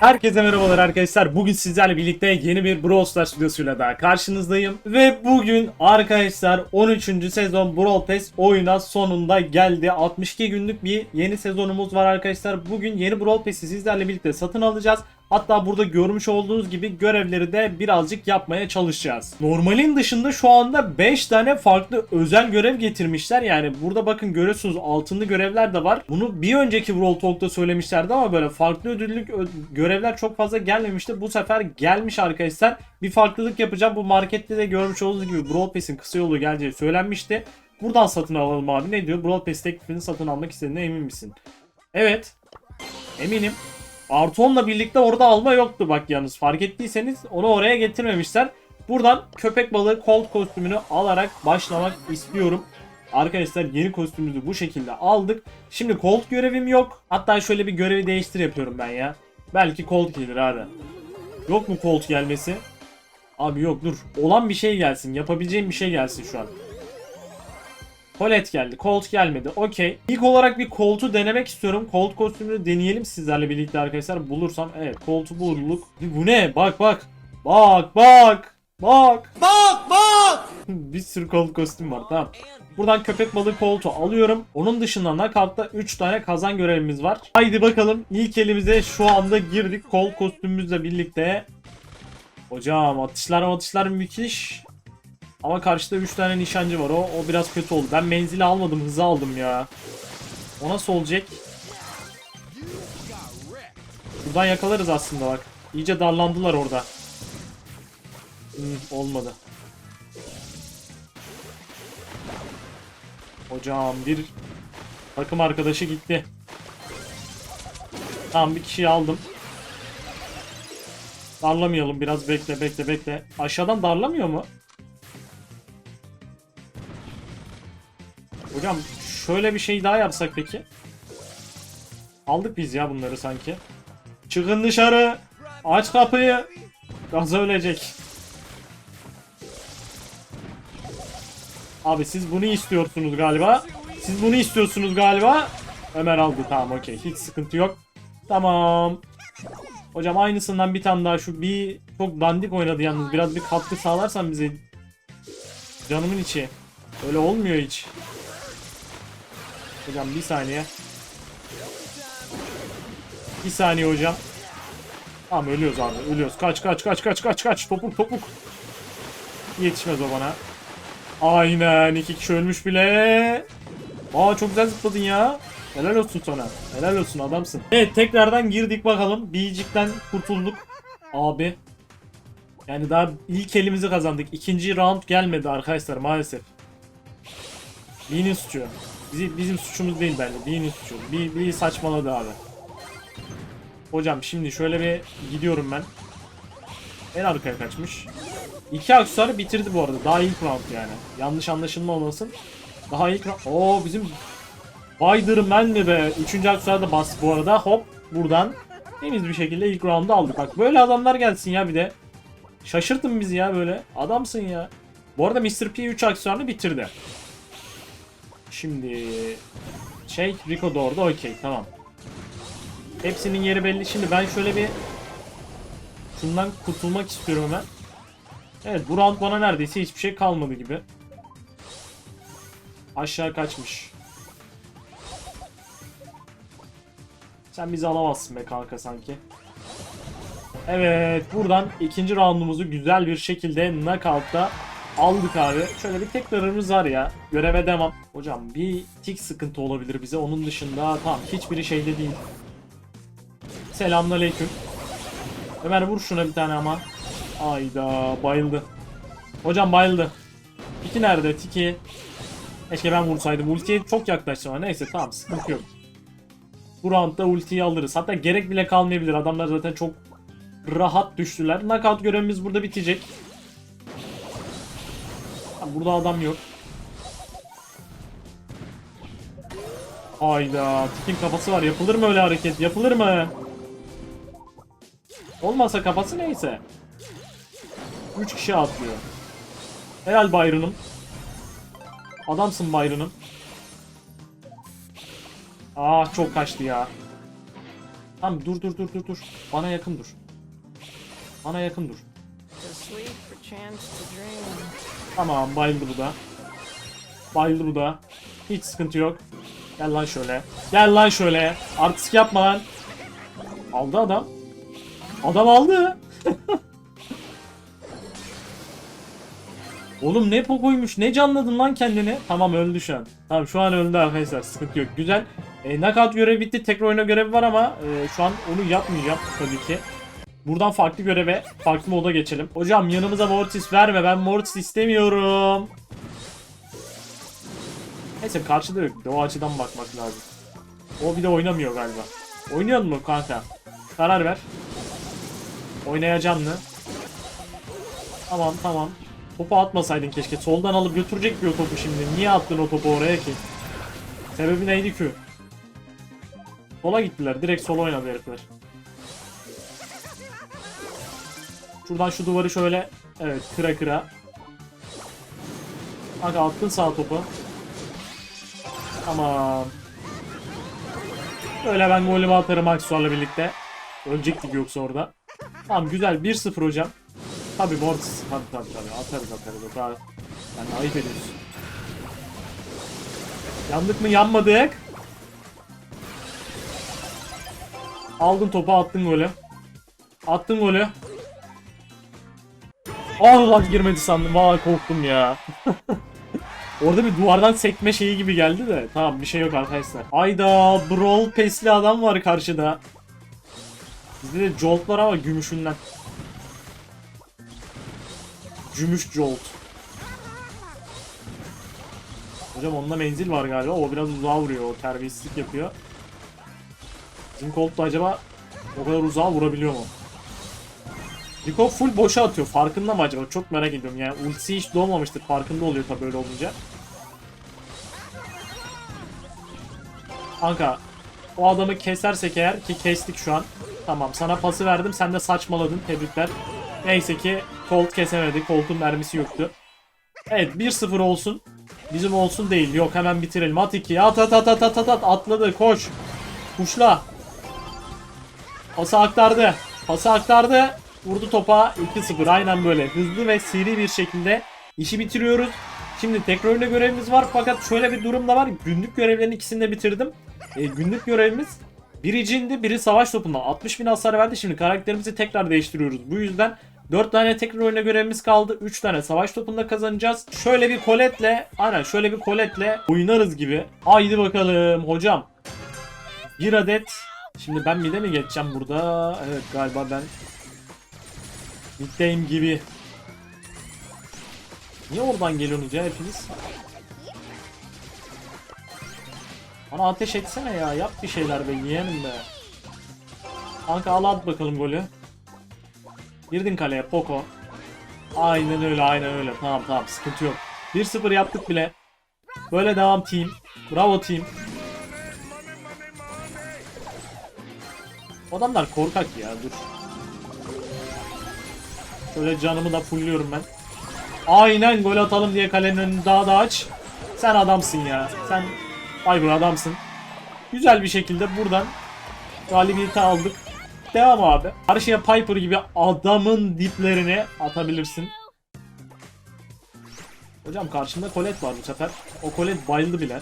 Herkese merhabalar arkadaşlar. Bugün sizlerle birlikte yeni bir Brawl Stars videosuyla daha karşınızdayım. Ve bugün arkadaşlar 13. sezon Brawl Pass oyuna sonunda geldi. 62 günlük bir yeni sezonumuz var arkadaşlar. Bugün yeni Brawl Pass'i sizlerle birlikte satın alacağız. Hatta burada görmüş olduğunuz gibi görevleri de birazcık yapmaya çalışacağız. Normalin dışında şu anda 5 tane farklı özel görev getirmişler. Yani burada bakın görüyorsunuz altınlı görevler de var. Bunu bir önceki Brawl Talk'ta söylemişlerdi ama böyle farklı ödüllük görevler çok fazla gelmemişti. Bu sefer gelmiş arkadaşlar. Bir farklılık yapacağım. Bu markette de görmüş olduğunuz gibi Brawl Pass'in kısa yolu geleceği söylenmişti. Buradan satın alalım abi. Ne diyor? Brawl Pass teklifini satın almak istediğine emin misin? Evet. Eminim. Arton'la birlikte orada alma yoktu bak yalnız. Fark ettiyseniz onu oraya getirmemişler. Buradan köpek balığı Colt kostümünü alarak başlamak istiyorum. Arkadaşlar yeni kostümümüzü bu şekilde aldık. Şimdi Colt görevim yok. Hatta şöyle bir görevi değiştir yapıyorum ben ya. Belki Colt gelir abi. Yok mu Colt gelmesi? Abi yok dur. Olan bir şey gelsin. Yapabileceğim bir şey gelsin şu an. Colette geldi. Colt gelmedi. Okey. İlk olarak bir Colt'u denemek istiyorum. Colt kostümünü deneyelim sizlerle birlikte arkadaşlar. Bulursam. Evet Colt'u bulduk. Bu ne? Bak bak. Bak bak. Bak. Bak bak. bir sürü Colt kostüm var. Tamam. Buradan köpek balığı Colt'u alıyorum. Onun dışında Knockout'ta 3 tane kazan görevimiz var. Haydi bakalım. İlk elimize şu anda girdik. Colt kostümümüzle birlikte. Hocam atışlar atışlar müthiş. Ama karşıda 3 tane nişancı var. O, o biraz kötü oldu. Ben menzili almadım. Hızı aldım ya. O nasıl olacak? Buradan yakalarız aslında bak. İyice darlandılar orada. Hmm, olmadı. Hocam bir takım arkadaşı gitti. Tamam bir kişiyi aldım. Darlamayalım biraz bekle bekle bekle. Aşağıdan darlamıyor mu? Hocam şöyle bir şey daha yapsak peki. Aldık biz ya bunları sanki. Çıkın dışarı. Aç kapıyı. Gaz ölecek. Abi siz bunu istiyorsunuz galiba. Siz bunu istiyorsunuz galiba. Ömer aldı tamam okey. Hiç sıkıntı yok. Tamam. Hocam aynısından bir tane daha şu bir çok dandik oynadı yalnız. Biraz bir katkı sağlarsan bize. Canımın içi. Öyle olmuyor hiç. Hocam bir saniye. Bir saniye hocam. Tamam ölüyoruz abi ölüyoruz. Kaç kaç kaç kaç kaç kaç topuk topuk. Yetişmez o bana. Aynen iki kişi ölmüş bile. Aa çok güzel zıpladın ya. Helal olsun sana. Helal olsun adamsın. Evet tekrardan girdik bakalım. Biyicik'ten kurtulduk. Abi. Yani daha ilk elimizi kazandık. İkinci round gelmedi arkadaşlar maalesef. B'nin suçu. Bizi, bizim suçumuz değil bence. B'nin suçu. B, B saçmaladı abi. Hocam şimdi şöyle bir gidiyorum ben. En arkaya kaçmış. İki aksesuarı bitirdi bu arada. Daha ilk round yani. Yanlış anlaşılma olmasın. Daha ilk round. Oo bizim Spider-Man mi be? Üçüncü aksesuarı da bas bu arada. Hop buradan temiz bir şekilde ilk round'u aldık. Bak böyle adamlar gelsin ya bir de. Şaşırtın bizi ya böyle. Adamsın ya. Bu arada Mr. P 3 aksesuarını bitirdi. Şimdi şey Rico doğru okey tamam. Hepsinin yeri belli. Şimdi ben şöyle bir şundan kurtulmak istiyorum hemen. Evet bu round bana neredeyse hiçbir şey kalmadı gibi. Aşağı kaçmış. Sen bizi alamazsın be kanka sanki. Evet buradan ikinci roundumuzu güzel bir şekilde knockout'ta aldık abi. Şöyle bir tekrarımız var ya. Göreve devam. Hocam bir tik sıkıntı olabilir bize. Onun dışında tamam hiçbiri şeyde değil. Selamünaleyküm. Ömer vur şuna bir tane ama. Ayda bayıldı. Hocam bayıldı. Tiki nerede? Tiki. Keşke ben vursaydım. Ultiye çok yaklaştım ama neyse tamam sıkıntı yok. Bu roundda ultiyi alırız. Hatta gerek bile kalmayabilir. Adamlar zaten çok rahat düştüler. Knockout görevimiz burada bitecek. Burada adam yok. Hayda. Tikin kafası var. Yapılır mı öyle hareket? Yapılır mı? Olmasa kafası neyse. 3 kişi atlıyor. Helal Byron'um. Adamsın Byron'um. Ah çok kaçtı ya. Tamam dur dur dur dur dur. Bana yakın dur. Bana yakın dur. Tamam bayıldı bu da. Bayıldı bu da. Hiç sıkıntı yok. Gel lan şöyle. Gel lan şöyle. Artistik yapma lan. Aldı adam. Adam aldı. Oğlum ne pokoymuş ne canladın lan kendini. Tamam öldü şu an. Tamam şu an öldü arkadaşlar sıkıntı yok. Güzel. E, knockout görevi bitti. Tekrar oyuna görevi var ama e, şu an onu yapmayacağım tabii ki. Buradan farklı göreve, farklı moda geçelim. Hocam yanımıza Mortis verme. Ben Mortis istemiyorum. Neyse karşıda yok. O açıdan bakmak lazım. O bir de oynamıyor galiba. Oynuyor mu kanka? Karar ver. Oynayacaksın mı? Tamam tamam. Topu atmasaydın keşke. Soldan alıp götürecek bir o topu şimdi. Niye attın o topu oraya ki? Sebebi neydi ki? Sola gittiler. Direkt sola oynadı herifler. Şuradan şu duvarı şöyle evet kıra kıra. Kanka attın sağ topu. Tamam. Böyle ben golümü atarım Aksuar'la birlikte. Ölecektik yoksa orada. Tamam güzel 1-0 hocam. Tabi Mortis. Tabi tabi tabi atarız atarız. O kadar. Yani ayıp ediyorsun. Yandık mı yanmadık. Aldın topu attın golü. Attın golü. Allah girmedi sandım. Valla korktum ya. Orada bir duvardan sekme şeyi gibi geldi de. Tamam bir şey yok arkadaşlar. Ayda Brawl pesli adam var karşıda. Bizde de Jolt var ama gümüşünden. Gümüş Jolt. Hocam onda menzil var galiba. O biraz uzağa vuruyor. O terbiyesizlik yapıyor. Bizim Colt da acaba o kadar uzağa vurabiliyor mu? Rico full boşa atıyor. Farkında mı acaba? Çok merak ediyorum. Yani ultisi hiç doğmamıştır. Farkında oluyor tabii öyle olunca. Kanka o adamı kesersek eğer ki kestik şu an. Tamam sana pası verdim sen de saçmaladın. Tebrikler. Neyse ki Colt kesemedi. Colt'un mermisi yoktu. Evet 1-0 olsun. Bizim olsun değil. Yok hemen bitirelim. At 2. At at at at at at at. Atladı koş. Kuşla. Pası aktardı. Pası aktardı. Vurdu topa 2-0 aynen böyle hızlı ve seri bir şekilde işi bitiriyoruz. Şimdi tekrar oyuna görevimiz var fakat şöyle bir durum da var. Günlük görevlerin ikisini de bitirdim. E, günlük görevimiz biri cindi biri savaş topundan 60 bin hasar verdi. Şimdi karakterimizi tekrar değiştiriyoruz. Bu yüzden 4 tane tekrar oyuna görevimiz kaldı. 3 tane savaş topunda kazanacağız. Şöyle bir koletle aynen şöyle bir koletle oynarız gibi. Haydi bakalım hocam. Bir adet Şimdi ben mide mi geçeceğim burada? Evet galiba ben Middeyim gibi. Niye oradan geliyorsunuz ya hepiniz? Bana ateş etsene ya. Yap bir şeyler be yeğenim be. Kanka al at bakalım golü. Girdin kaleye Poco. Aynen öyle aynen öyle. Tamam tamam sıkıntı yok. 1-0 yaptık bile. Böyle devam team. Bravo team. Adamlar korkak ya dur. Şöyle canımı da fullüyorum ben. Aynen gol atalım diye kalenin önünü daha da aç. Sen adamsın ya. Sen Fiber adamsın. Güzel bir şekilde buradan galibiyeti aldık. Devam abi. Karşıya Piper gibi adamın diplerini atabilirsin. Hocam karşımda Colette var bu sefer. O Colette bayıldı bile.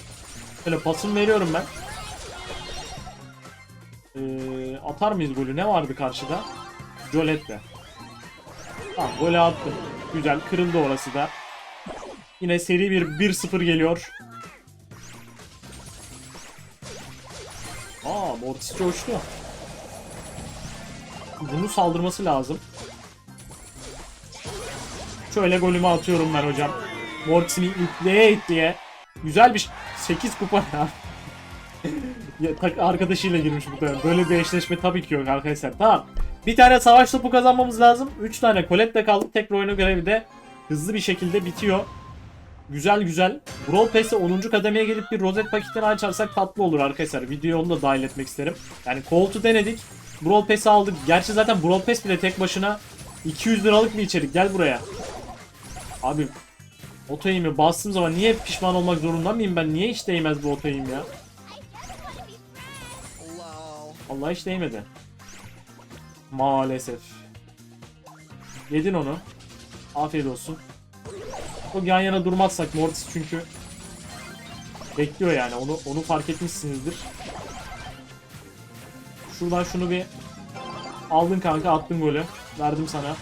Böyle pasını veriyorum ben. Ee, atar mıyız golü? Ne vardı karşıda? Jolette. Tamam golü attım. Güzel kırıldı orası da. Yine seri bir 1-0 geliyor. Aa Mortis coştu. Bunu saldırması lazım. Şöyle golümü atıyorum ben hocam. Mortis'ini itleye itleye. Güzel bir 8 kupa ya. ya arkadaşıyla girmiş bu kadar. Böyle bir eşleşme tabii ki yok arkadaşlar. Tamam. Bir tane savaş topu kazanmamız lazım. 3 tane Colette'le kaldık. Tekrar oyunu görevi de hızlı bir şekilde bitiyor. Güzel güzel. Brawl Pass'e 10. kademeye gelip bir rozet paketini açarsak tatlı olur arkadaşlar. Videoyu onu da dahil etmek isterim. Yani Colt'u denedik. Brawl Pass'i aldık. Gerçi zaten Brawl Pass bile tek başına 200 liralık bir içerik. Gel buraya. Abi Otoyimi bastığım zaman niye pişman olmak zorunda mıyım ben? Niye hiç değmez bu otoyim ya? Allah hiç değmedi. Maalesef. Yedin onu. Afiyet olsun. Çok yan yana durmazsak Mortis çünkü bekliyor yani. Onu onu fark etmişsinizdir. Şuradan şunu bir aldın kanka attın golü. Verdim sana.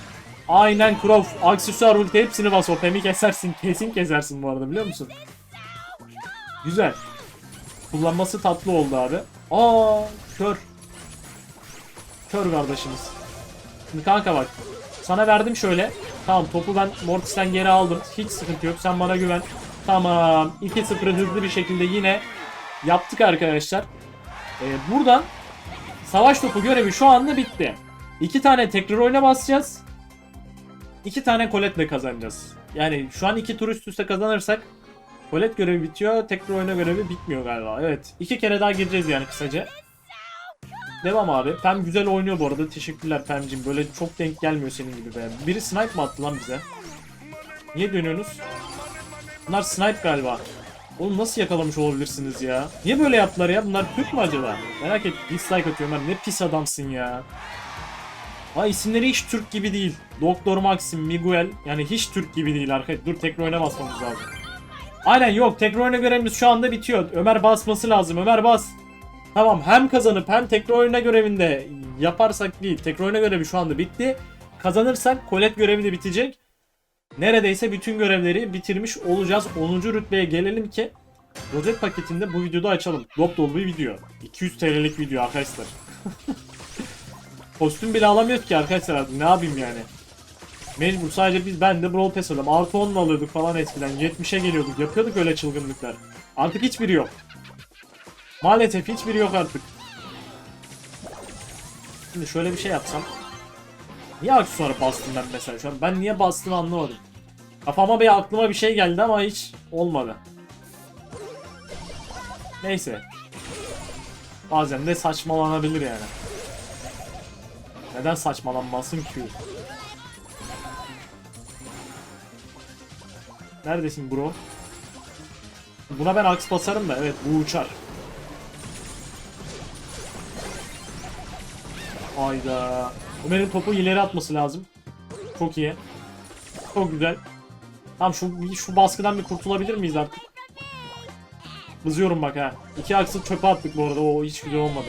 Aynen Crow. Aksesuar ulti hepsini bas. O pemi kesersin. Kesin kesersin bu arada biliyor musun? Güzel. Kullanması tatlı oldu abi. Aa kör. Kör kardeşimiz. Şimdi kanka bak. Sana verdim şöyle. Tamam topu ben Mortis'ten geri aldım. Hiç sıkıntı yok. Sen bana güven. Tamam. 2-0'ı hızlı bir şekilde yine yaptık arkadaşlar. Ee, buradan savaş topu görevi şu anda bitti. İki tane tekrar oyuna basacağız. İki tane koletle kazanacağız. Yani şu an iki tur üst üste kazanırsak kolet görevi bitiyor. Tekrar oyuna görevi bitmiyor galiba. Evet. iki kere daha gireceğiz yani kısaca. Devam abi. Pem güzel oynuyor bu arada. Teşekkürler Pem'cim. Böyle çok denk gelmiyor senin gibi be. Biri snipe mi attı lan bize? Niye dönüyorsunuz? Bunlar snipe galiba. Oğlum nasıl yakalamış olabilirsiniz ya? Niye böyle yaptılar ya? Bunlar Türk mü acaba? Merak et. Dislike atıyorum ben. Ne pis adamsın ya. Ha isimleri hiç Türk gibi değil. Doktor Maxim, Miguel. Yani hiç Türk gibi değil arkadaşlar. Dur tekrar oyuna basmamız lazım. Aynen yok. Tekrar oyuna görevimiz şu anda bitiyor. Ömer basması lazım. Ömer bas. Tamam hem kazanıp hem tekrar oyuna görevinde yaparsak değil. Tekrar oyuna görevi şu anda bitti. Kazanırsak kolet görevi de bitecek. Neredeyse bütün görevleri bitirmiş olacağız. 10. rütbeye gelelim ki rozet paketinde bu videoda açalım. Dop dolu bir video. 200 TL'lik video arkadaşlar. Kostüm bile alamıyoruz ki arkadaşlar ne yapayım yani. Mecbur sadece biz ben de Brawl Pass alıyorum. Artı 10 alıyorduk falan eskiden. 70'e geliyorduk. Yapıyorduk öyle çılgınlıklar. Artık hiçbiri yok. Maalesef hiçbiri yok artık. Şimdi şöyle bir şey yapsam. Niye aksesuara bastım ben mesela şu an? Ben niye bastığımı anlamadım. Kafama bir aklıma bir şey geldi ama hiç olmadı. Neyse. Bazen de saçmalanabilir yani. Neden saçmalanmasın ki? Neredesin bro? Buna ben aks basarım da evet bu uçar. Hayda. Ömer'in topu ileri atması lazım. Çok iyi. Çok güzel. Tamam şu şu baskıdan bir kurtulabilir miyiz artık? Kızıyorum bak ha. İki aksı çöpe attık bu arada. O hiç güzel olmadı.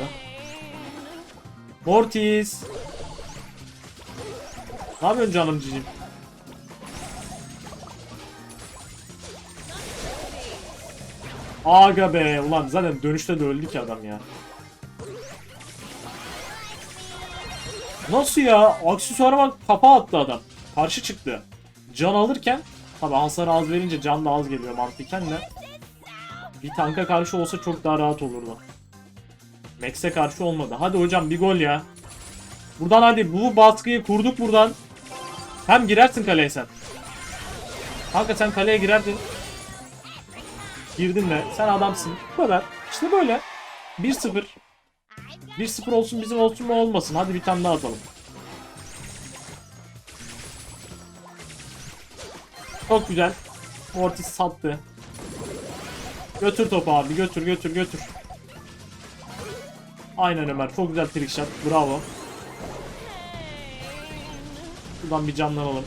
Mortis. Ne yapıyorsun canım cicim? Aga be ulan zaten dönüşte de öldü ki adam ya. Nasıl ya? Aksesuara bak kafa attı adam. Karşı çıktı. Can alırken tabi hasar az verince can da az geliyor mantıken de. Bir tanka karşı olsa çok daha rahat olurdu. Max'e karşı olmadı. Hadi hocam bir gol ya. Buradan hadi bu baskıyı kurduk buradan. Hem girersin kaleye sen. Kanka sen kaleye girerdin. Girdin de sen adamsın. Bu kadar. İşte böyle. 1-0. 1-0 olsun bizim olsun mu olmasın. Hadi bir tane daha atalım. Çok güzel. Mortis sattı. Götür topu abi götür götür götür. Aynen Ömer çok güzel trick. Bravo. Buradan bir canlanalım.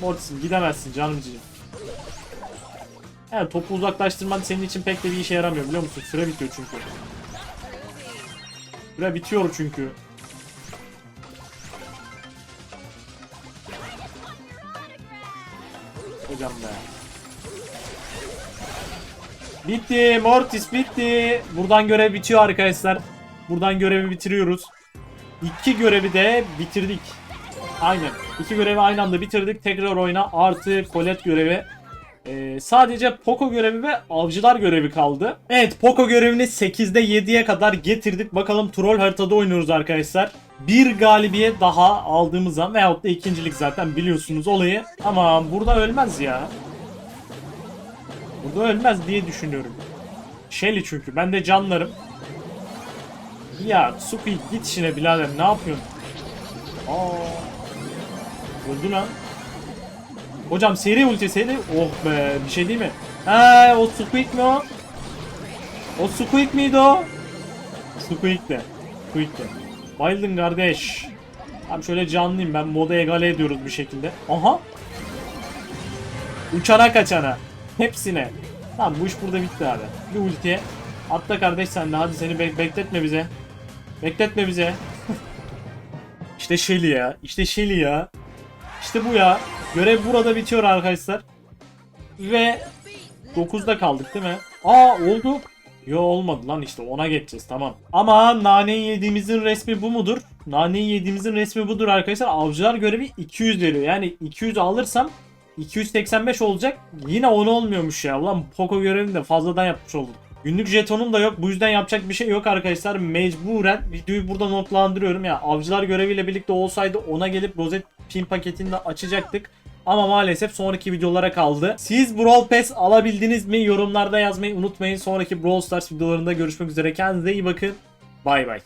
Mortis'im gidemezsin canımcığım. Evet topu uzaklaştırman senin için pek de bir işe yaramıyor biliyor musun? Süre bitiyor çünkü. Süre bitiyor çünkü. Hocam be. Bitti. Mortis bitti. Buradan görev bitiyor arkadaşlar. Buradan görevi bitiriyoruz. İki görevi de bitirdik. Aynen. İki görevi aynı anda bitirdik. Tekrar oyna artı kolet görevi. Ee, sadece Poco görevi ve avcılar görevi kaldı. Evet Poco görevini 8'de 7'ye kadar getirdik. Bakalım troll haritada oynuyoruz arkadaşlar. Bir galibiyet daha aldığımız zaman veyahut da ikincilik zaten biliyorsunuz olayı. Ama burada ölmez ya. Burada ölmez diye düşünüyorum. Shelly çünkü ben de canlarım. Ya Supi git işine birader ne yapıyorsun? Aa. Öldü lan. Hocam seri ulti seri. Oh be bir şey değil mi? Ha o Squeak mi o? O Squeak miydi o? Squeak de. Quick'e. Bayıldın kardeş. Tamam şöyle canlıyım ben moda egale ediyoruz bir şekilde. Aha. Uçana kaçana. Hepsine. Tamam bu iş burada bitti abi. Bir ultiye. Atla kardeş sen de hadi seni bek- bekletme bize. Bekletme bize. işte Shelly ya. İşte Shelly ya. İşte bu ya. Görev burada bitiyor arkadaşlar. Ve 9'da kaldık değil mi? Aa oldu. Yo olmadı lan işte ona geçeceğiz tamam. Ama naneyi yediğimizin resmi bu mudur? Naneyi yediğimizin resmi budur arkadaşlar. Avcılar görevi 200 veriyor. Yani 200 alırsam 285 olacak. Yine 10 olmuyormuş ya. Ulan Poco görevini de fazladan yapmış olduk. Günlük jetonum da yok. Bu yüzden yapacak bir şey yok arkadaşlar. Mecburen videoyu burada notlandırıyorum ya. Avcılar göreviyle birlikte olsaydı ona gelip rozet pin paketini de açacaktık. Ama maalesef sonraki videolara kaldı. Siz Brawl Pass alabildiniz mi? Yorumlarda yazmayı unutmayın. Sonraki Brawl Stars videolarında görüşmek üzere. Kendinize iyi bakın. Bay bay.